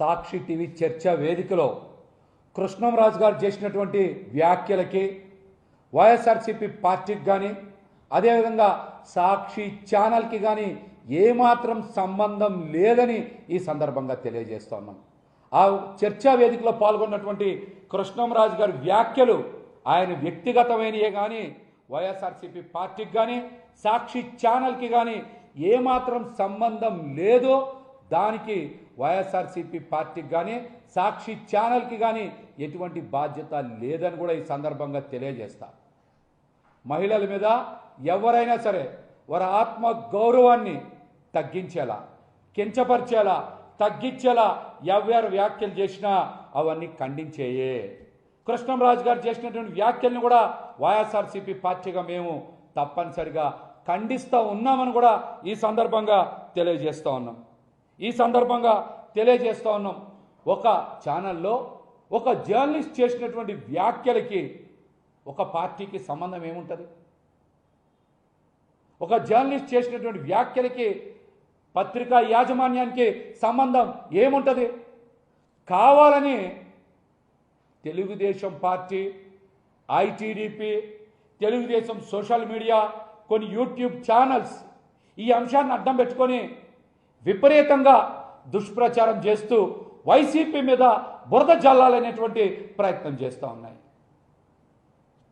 సాక్షి TV చర్చా వేదికలో కృష్ణంరాజు గారు చేసినటువంటి వ్యాఖ్యలకి వైఎస్ఆర్సీపీ పార్టీకి కానీ అదేవిధంగా సాక్షి ఛానల్కి కానీ ఏమాత్రం సంబంధం లేదని ఈ సందర్భంగా తెలియజేస్తున్నాం ఆ చర్చా వేదికలో పాల్గొన్నటువంటి కృష్ణంరాజు గారి వ్యాఖ్యలు ఆయన వ్యక్తిగతమైనయే కానీ వైఎస్ఆర్సీపీ పార్టీకి కానీ సాక్షి ఛానల్కి కానీ ఏమాత్రం సంబంధం లేదో దానికి వైఎస్ఆర్సీపీ పార్టీకి కానీ సాక్షి ఛానల్కి కానీ ఎటువంటి బాధ్యత లేదని కూడా ఈ సందర్భంగా తెలియజేస్తా. మహిళల మీద ఎవరైనా సరే వారి ఆత్మ గౌరవాన్ని తగ్గించేలా కించపరిచేలా తగ్గించేలా ఎవరు వ్యాఖ్యలు చేసినా అవన్నీ ఖండించేయే. కృష్ణంరాజు గారు చేసినటువంటి వ్యాఖ్యలను కూడా వైఎస్ఆర్సీపీ పార్టీగా మేము తప్పనిసరిగా ఖండిస్తూ ఉన్నామని కూడా ఈ సందర్భంగా తెలియజేస్తూ ఉన్నాం. ఈ సందర్భంగా తెలియజేస్తూ ఉన్నాం. ఒక ఛానల్లో ఒక జర్నలిస్ట్ చేసినటువంటి వ్యాఖ్యలకి ఒక పార్టీకి సంబంధం ఏముంటుంది? ఒక జర్నలిస్ట్ చేసినటువంటి వ్యాఖ్యలకి పత్రికా యాజమాన్యానికి సంబంధం ఏముంటుంది? కావాలని Telugu Desam party ITDP Telugu Desam social media కొన్ని యూట్యూబ్ ఛానల్స్ ఈ అంశాన్ని అడ్డం పెట్టుకొని విపరీతంగా దుష్ప్రచారం చేస్తూ వైసీపీ మీద బురద జల్లాలనేటువంటి ప్రయత్నం చేస్తూ ఉన్నాయి.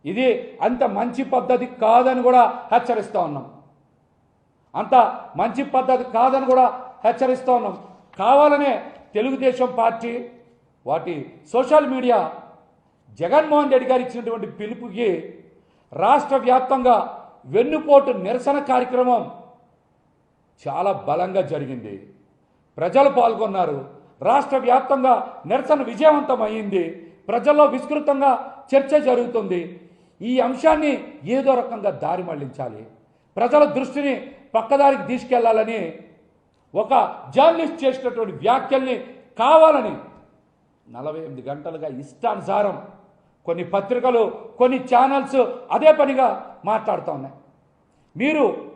ఇది అంత మంచి పద్ధతి కాదని కూడా హెచ్చరిస్తూ ఉన్నాం. అంత మంచి పద్ధతి కాదని కూడా హెచ్చరిస్తూ ఉన్నాం. కావాలనే తెలుగుదేశం పార్టీ వాటి సోషల్ మీడియా జగన్మోహన్ రెడ్డి గారు ఇచ్చినటువంటి పిలుపుకి రాష్ట్ర వ్యాప్తంగా వెన్నుపోటు నిరసన కార్యక్రమం చాలా బలంగా జరిగింది. ప్రజలు పాల్గొన్నారు. రాష్ట్ర వ్యాప్తంగా నిరసన విజయవంతం ప్రజల్లో విస్తృతంగా చర్చ జరుగుతుంది. ఈ అంశాన్ని ఏదో రకంగా దారి మళ్ళించాలి. ప్రజల దృష్టిని పక్కదారికి తీసుకెళ్ళాలని ఒక జర్నలిస్ట్ చేసినటువంటి వ్యాఖ్యల్ని కావాలని నలభై ఎనిమిది గంటలుగా ఇష్టానుసారం కొన్ని పత్రికలు కొన్ని ఛానల్స్ అదే పనిగా మాట్లాడుతూ ఉన్నాయి. మీరు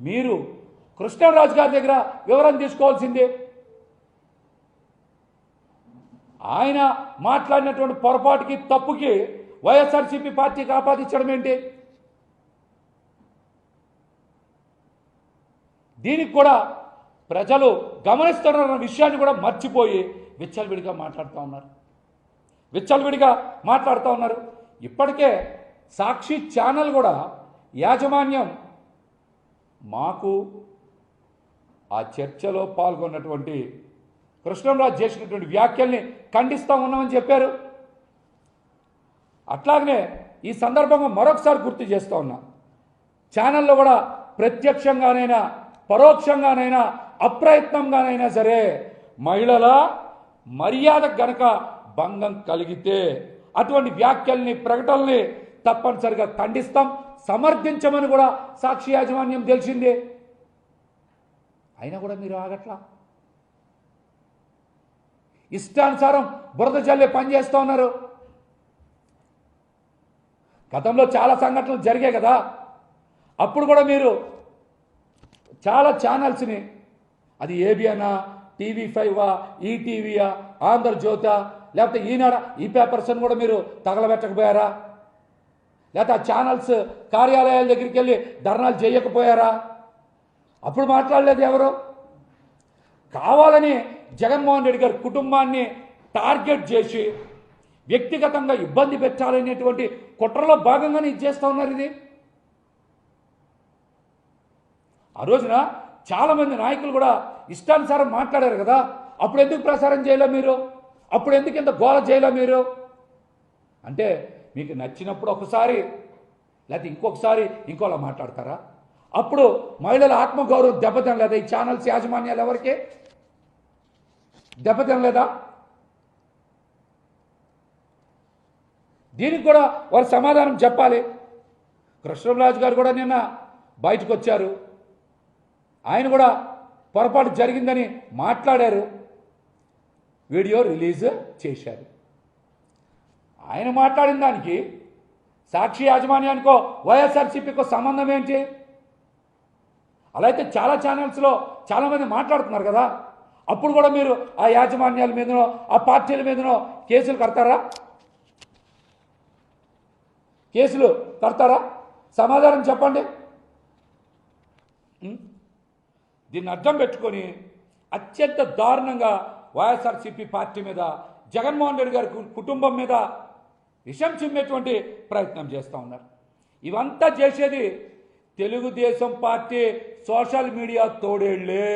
మీరు కృష్ణరాజు గారి దగ్గర వివరం తీసుకోవాల్సిందే. ఆయన మాట్లాడినటువంటి పొరపాటుకి తప్పుకి వైఎస్ఆర్సీపీ పార్టీకి ఆపాదించడం ఏంటి? దీనికి కూడా ప్రజలు గమనిస్తున్నారన్న విషయాన్ని కూడా మర్చిపోయి విచ్చలవిడిగా మాట్లాడుతూ ఉన్నారు. విచ్చలవిడిగా మాట్లాడుతూ ఉన్నారు. ఇప్పటికే సాక్షి ఛానల్ కూడా యాజమాన్యం మాకు ఆ చర్చలో పాల్గొన్నటువంటి కృష్ణంరాజు చేసినటువంటి వ్యాఖ్యల్ని ఖండిస్తూ ఉన్నామని చెప్పారు. అట్లాగనే ఈ సందర్భంగా మరొకసారి గుర్తు చేస్తూ ఉన్నా. ఛానల్లో కూడా ప్రత్యక్షంగానైనా పరోక్షంగానైనా అప్రయత్నంగానైనా సరే మహిళల మర్యాద గనక భంగం కలిగితే అటువంటి వ్యాఖ్యల్ని ప్రకటనల్ని తప్పనిసరిగా ఖండిస్తాం సమర్థించమని కూడా సాక్షి యాజమాన్యం తెలిసిందే. అయినా కూడా మీరు ఆగట్లా? ఇష్టానుసారం బురద జల్లే పని చేస్తూ ఉన్నారు. గతంలో చాలా సంఘటనలు జరిగాయి కదా. అప్పుడు కూడా మీరు చాలా ఛానల్స్ని అది ఏబిఎనా టీవీ ఫైవా ఈటీవీయా ఆంధ్రజ్యోత లేకపోతే ఈనాడ ఈ పేపర్స్ని కూడా మీరు తగలబెట్టకపోయారా? లేకపోతే ఆ ఛానల్స్ కార్యాలయాల దగ్గరికి వెళ్ళి ధర్నాలు చేయకపోయారా? అప్పుడు మాట్లాడలేదు ఎవరు? కావాలని జగన్మోహన్ రెడ్డి గారి కుటుంబాన్ని టార్గెట్ చేసి వ్యక్తిగతంగా ఇబ్బంది పెట్టాలనేటువంటి కుట్రలో భాగంగానే ఇది చేస్తూ ఉన్నారు ఇది. ఆ రోజున చాలామంది నాయకులు కూడా ఇష్టానుసారం మాట్లాడారు కదా అప్పుడు ఎందుకు ప్రసారం చేయలే మీరు? అప్పుడు ఎందుకు ఇంత గోల చేయలే మీరు? అంటే మీకు నచ్చినప్పుడు ఒకసారి లేకపోతే ఇంకొకసారి ఇంకోలా మాట్లాడతారా? అప్పుడు మహిళల ఆత్మగౌరవం దెబ్బతినలేదా ఈ ఛానల్స్ యాజమాన్యాలు ఎవరికి? దెబ్బతినలేదా దీనికి కూడా వారు సమాధానం చెప్పాలి. కృష్ణరాజు గారు కూడా నిన్న బయటకు వచ్చారు. ఆయన కూడా పొరపాటు జరిగిందని మాట్లాడారు. వీడియో రిలీజ్ చేశారు. ఆయన మాట్లాడిన దానికి సాక్షి యాజమాన్యానికో వైఎస్ఆర్సీపీకో సంబంధం ఏంటి? అలా అయితే చాలా ఛానల్స్లో చాలామంది మాట్లాడుతున్నారు కదా. అప్పుడు కూడా మీరు ఆ యాజమాన్యాల మీదనో ఆ పార్టీల మీదనో కేసులు కడతారా? కేసులు కడతారా? సమాధానం చెప్పండి. దీన్ని అర్థం పెట్టుకొని అత్యంత దారుణంగా వైఎస్ఆర్సీపీ పార్టీ మీద జగన్మోహన్ రెడ్డి గారి కుటుంబం మీద విషం చిమ్మేటువంటి ప్రయత్నం చేస్తూ ఉన్నారు. ఇవంతా చేసేది తెలుగుదేశం పార్టీ సోషల్ మీడియా తోడేళ్ళే.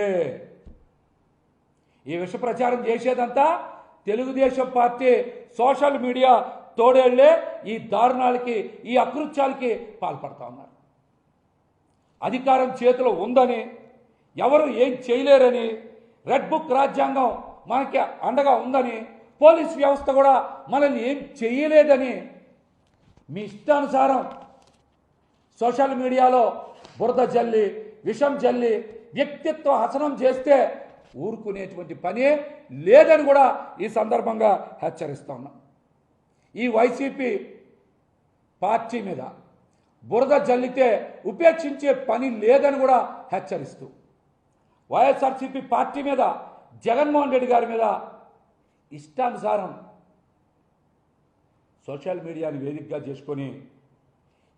ఈ విష ప్రచారం చేసేదంతా తెలుగుదేశం పార్టీ సోషల్ మీడియా తోడేళ్ళే. ఈ దారుణాలకి ఈ అకృత్యాలకి పాల్పడతా ఉన్నారు. అధికారం చేతిలో ఉందని ఎవరు ఏం చేయలేరని రెడ్ బుక్ రాజ్యాంగం మనకి అండగా ఉందని పోలీస్ వ్యవస్థ కూడా మనల్ని ఏం చేయలేదని మీ ఇష్టానుసారం సోషల్ మీడియాలో బురద జల్లి విషం జల్లి వ్యక్తిత్వ హసనం చేస్తే ఊరుకునేటువంటి పనే లేదని కూడా ఈ సందర్భంగా హెచ్చరిస్తా ఉన్నా. ఈ వైసీపీ పార్టీ మీద బురద జల్లితే ఉపేక్షించే పని లేదని కూడా హెచ్చరిస్తూ వైఎస్ఆర్సీపీ పార్టీ మీద జగన్మోహన్ రెడ్డి గారి మీద ఇష్టానుసారం సోషల్ మీడియాని వేదికగా చేసుకొని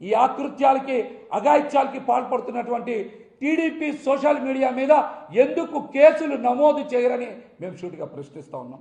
ఈ ఆకృత్యాలకి అఘాయిత్యాలకి పాల్పడుతున్నటువంటి టీడీపీ సోషల్ మీడియా మీద ఎందుకు కేసులు నమోదు చేయరని మేము షూట్గా ప్రశ్నిస్తూ ఉన్నాం.